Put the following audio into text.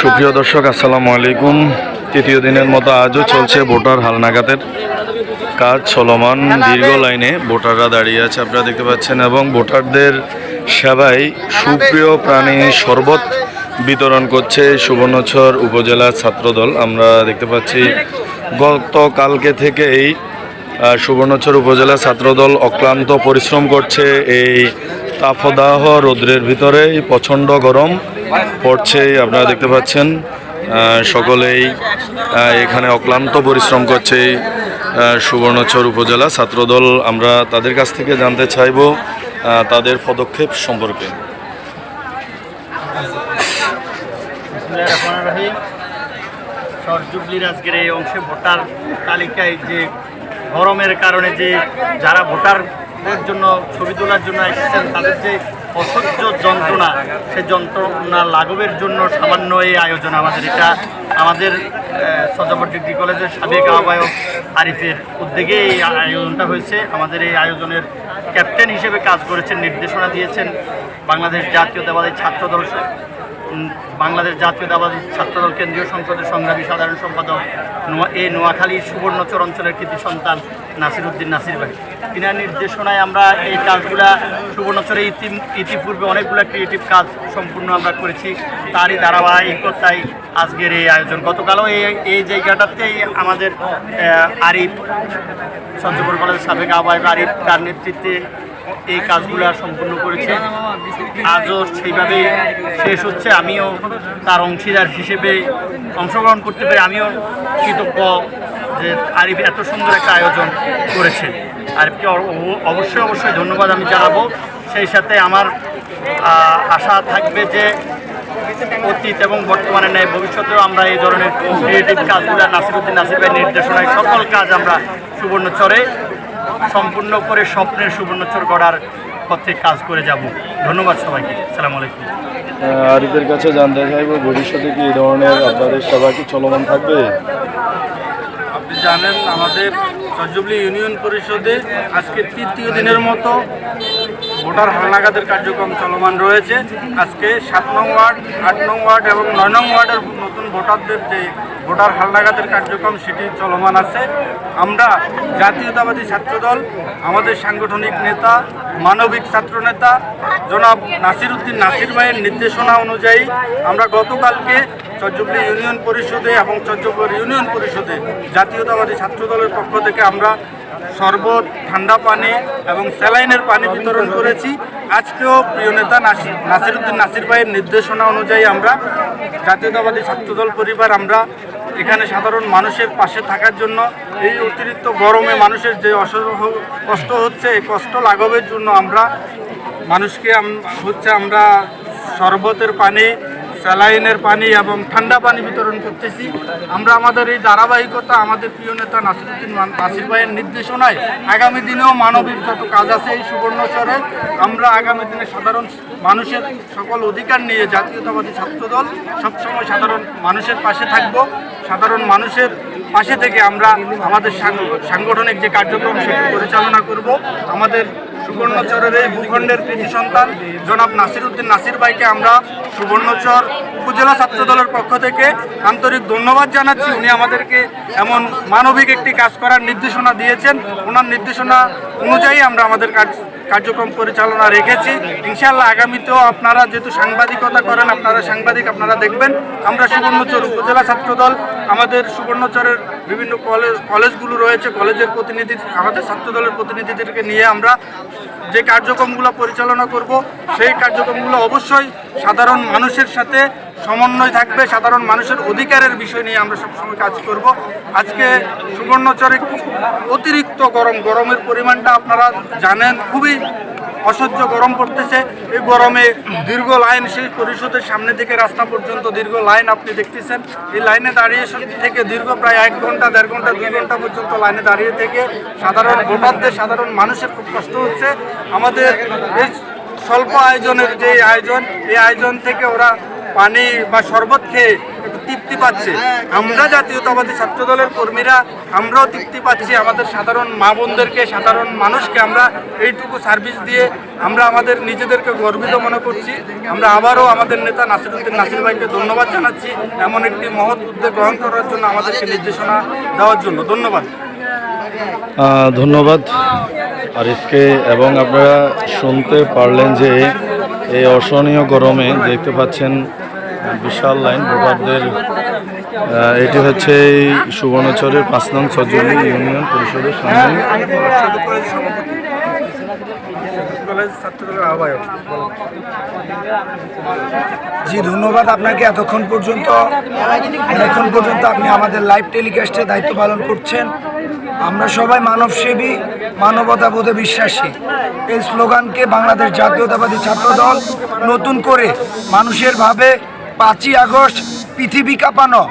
সুপ্রিয় দর্শক, আসসালামু আলাইকুম। তৃতীয় দিনের মতো আজও চলছে ভোটার হালনাগাদের কাজ চলমান। দীর্ঘ লাইনে ভোটাররা দাঁড়িয়ে আছে আপনারা দেখতে পাচ্ছেন, এবং ভোটারদের সেবায় সুপ্রিয় প্রাণী শরবত বিতরণ করছে সুবর্ণচর উপজেলা ছাত্রদল। আমরা দেখতে পাচ্ছি, গতকালকে থেকেই সুবর্ণচর উপজেলা ছাত্রদল অক্লান্ত পরিশ্রম করছে। এই তাপদাহ রৌদ্রের ভিতরে প্রচণ্ড গরম। পড়ছে, আপনারা দেখতে পাচ্ছেন সকলেই এখানে অক্লান্ত পরিশ্রম করছে সুবর্ণচর উপজেলা ছাত্রদল। আমরা তাদের কাছ থেকে জানতে চাইব তাদের পদক্ষেপ সম্পর্কে। সরজুবলির আজকের এই অংশে ভোটার তালিকায় যে গরমের কারণে যে যারা ভোটারদের জন্য ছবি তোলার জন্য এসেছেন, তাদের যে অসহ্য যন্ত্রণা সেই যন্ত্রণা লাঘবের জন্য সামান্য এই আয়োজন আমাদের এটা। আমাদের সজাবর ডিগ্রি কলেজের সাবেক আহ্বায়ক আরিফের উদ্যোগে এই আয়োজনটা হয়েছে। আমাদের এই আয়োজনের ক্যাপ্টেন হিসেবে কাজ করেছেন নির্দেশনা দিয়েছেন বাংলাদেশ জাতীয়তাবাদী ছাত্রদল উম, বাংলাদেশ জাতীয় জাতীয়তাবাদী ছাত্রদল কেন্দ্রীয় সংসদের সংগ্রামী সাধারণ সম্পাদক নোয়া এ নোয়াখালী সুবর্ণচর অঞ্চলের কৃতি সন্তান নাসির উদ্দিন নাসির ভাই। তিনার নির্দেশনায় আমরা এই কাজগুলা সুবর্ণচরে ইতি ইতিপূর্বে অনেকগুলো ক্রিয়েটিভ কাজ সম্পূর্ণ আমরা করেছি। তারই ধারাবাহিকতায় আজকের এই আয়োজন। গতকালও এই এই জায়গাটাতেই আমাদের আরিফ সঞ্চপুর কলেজের সাবেক আহ্বায়ক আরিফ তার নেতৃত্বে এই কাজগুলো সম্পূর্ণ করেছে। আজও সেইভাবে শেষ হচ্ছে। আমিও তার অংশীদার হিসেবে অংশগ্রহণ করতে পেরে আমিও কৃতজ্ঞ যে আরিফ এত সুন্দর একটা আয়োজন করেছে। আরিফকে অবশ্যই অবশ্যই ধন্যবাদ আমি জানাব। সেই সাথে আমার আশা থাকবে যে অতীত এবং বর্তমানে নেয় ভবিষ্যতেও আমরা এই ধরনের ক্রিয়েটিভ কাজগুলো নাসিরুদ্দিন নাসির ভাইয়ের নির্দেশনায় সকল কাজ আমরা সুবর্ণচরে সম্পূর্ণ করে স্বপ্নের সুবর্ণচর গড়ার পথে কাজ করে যাব। ধন্যবাদ সবাইকে। সালাম আলাইকুম। আরিফের কাছে জানতে চাইব, ভবিষ্যতে কি এই ধরনের আপনাদের সেবা কি চলমান থাকবে? জানেন, আমাদের সজবলি ইউনিয়ন পরিষদে আজকে তৃতীয় দিনের মতো ভোটার হালনাগাদের কার্যক্রম চলমান রয়েছে। আজকে সাত নং ওয়ার্ড, আট নং ওয়ার্ড এবং নয় নং ওয়ার্ডের নতুন ভোটারদের যে ভোটার হালনাগাদের কার্যক্রম, সেটি চলমান আছে। আমরা জাতীয়তাবাদী ছাত্রদল, আমাদের সাংগঠনিক নেতা, মানবিক ছাত্রনেতা জনাব নাসির উদ্দিন নাসির ভাইয়ের নির্দেশনা অনুযায়ী আমরা গতকালকে চট্টগ্রাম ইউনিয়ন পরিষদে এবং চট্টগ্রাম ইউনিয়ন পরিষদে জাতীয়তাবাদী ছাত্রদলের পক্ষ থেকে আমরা শরবত, ঠান্ডা পানি এবং স্যালাইনের পানি বিতরণ করেছি। আজকেও প্রিয় নেতা নাসির নাসিরুদ্দিন নাসির ভাইয়ের নির্দেশনা অনুযায়ী আমরা জাতীয়তাবাদী ছাত্রদল পরিবার আমরা এখানে সাধারণ মানুষের পাশে থাকার জন্য এই অতিরিক্ত গরমে মানুষের যে অসহ কষ্ট হচ্ছে, এই কষ্ট লাঘবের জন্য আমরা মানুষকে হচ্ছে আমরা শরবতের পানি স্যালাইনের পানি এবং ঠান্ডা পানি বিতরণ করতেছি। আমরা আমাদের এই ধারাবাহিকতা আমাদের প্রিয় নেতা নাসিরুদ্দিন নাসির ভাইয়ের নির্দেশনায় আগামী দিনেও মানবিক যত কাজ আছে এই সুবর্ণচরে আমরা আগামী দিনে সাধারণ মানুষের সকল অধিকার নিয়ে জাতীয়তাবাদী ছাত্রদল সবসময় সাধারণ মানুষের পাশে থাকব। সাধারণ মানুষের পাশে থেকে আমরা আমাদের সাংগঠনিক যে কার্যক্রম সেটি পরিচালনা করব। আমাদের সুবর্ণচরের এই ভূখণ্ডের কৃতি সন্তান জনাব নাসির উদ্দিন নাসির ভাইকে আমরা সুবর্ণচর উপজেলা ছাত্র দলের পক্ষ থেকে আন্তরিক ধন্যবাদ জানাচ্ছি। উনি আমাদেরকে এমন মানবিক একটি কাজ করার নির্দেশনা দিয়েছেন। ওনার নির্দেশনা অনুযায়ী আমরা আমাদের কাজ কার্যক্রম পরিচালনা রেখেছি। ইনশাল্লাহ আগামীতেও আপনারা যেহেতু সাংবাদিকতা করেন, আপনারা সাংবাদিক, আপনারা দেখবেন। আমরা সুবর্ণচর উপজেলা ছাত্রদল আমাদের সুবর্ণচরের বিভিন্ন কলেজ কলেজগুলো রয়েছে। কলেজের প্রতিনিধি আমাদের ছাত্রদলের প্রতিনিধিদেরকে নিয়ে আমরা যে কার্যক্রমগুলো পরিচালনা করব, সেই কার্যক্রমগুলো অবশ্যই সাধারণ মানুষের সাথে সমন্বয় থাকবে, সাধারণ মানুষের অধিকারের বিষয় নিয়ে আমরা সবসময় কাজ করব। আজকে সুবর্ণচরে অতিরিক্ত গরম, গরমের পরিমাণটা আপনারা জানেন, খুবই অসহ্য গরম পড়তেছে। এই গরমে দীর্ঘ লাইন সেই পরিষদের সামনে থেকে রাস্তা পর্যন্ত দীর্ঘ লাইন আপনি দেখতেছেন। এই লাইনে দাঁড়িয়ে থেকে দীর্ঘ প্রায় এক ঘণ্টা, দেড় ঘণ্টা, দুই ঘণ্টা পর্যন্ত লাইনে দাঁড়িয়ে থেকে সাধারণ ভোটারদের, সাধারণ মানুষের খুব কষ্ট হচ্ছে। আমাদের এই স্বল্প আয়োজনের যে আয়োজন, এই আয়োজন থেকে ওরা পানি বা শরবত খেয়ে পাচ্ছে। আমরা জাতীয়তাবাদী ছাত্র দলের কর্মীরা আমরাও তৃপ্তি পাচ্ছি। আমাদের সাধারণ মা বোনদেরকে, সাধারণ মানুষকে আমরা এইটুকু সার্ভিস দিয়ে আমরা আমাদের নিজেদেরকে গর্বিত মনে করছি। আমরা আবারও আমাদের নেতা নাসিরুদ্দিন নাসির ভাইকে ধন্যবাদ জানাচ্ছি এমন একটি মহৎ উদ্যোগ গ্রহণ করার জন্য আমাদেরকে নির্দেশনা দেওয়ার জন্য। ধন্যবাদ। ধন্যবাদ আরিফকে। এবং আপনারা শুনতে পারলেন যে এই অসহনীয় গরমে দেখতে পাচ্ছেন বিশাল লাইন ভোটারদের এটি হচ্ছে এই সুবর্ণচরের পাঁচ নং সজলি ইউনিয়ন পরিষদের সামনে। জি, ধন্যবাদ আপনাকে এতক্ষণ পর্যন্ত। এতক্ষণ পর্যন্ত আপনি আমাদের লাইভ টেলিকাস্টে দায়িত্ব পালন করছেন। আমরা সবাই মানবসেবী, মানবতাবোধে বিশ্বাসী। এই স্লোগানকে বাংলাদেশ জাতীয়তাবাদী ছাত্রদল নতুন করে মানুষের ভাবে পাঁচই আগস্ট পৃথিবী কাঁপানো।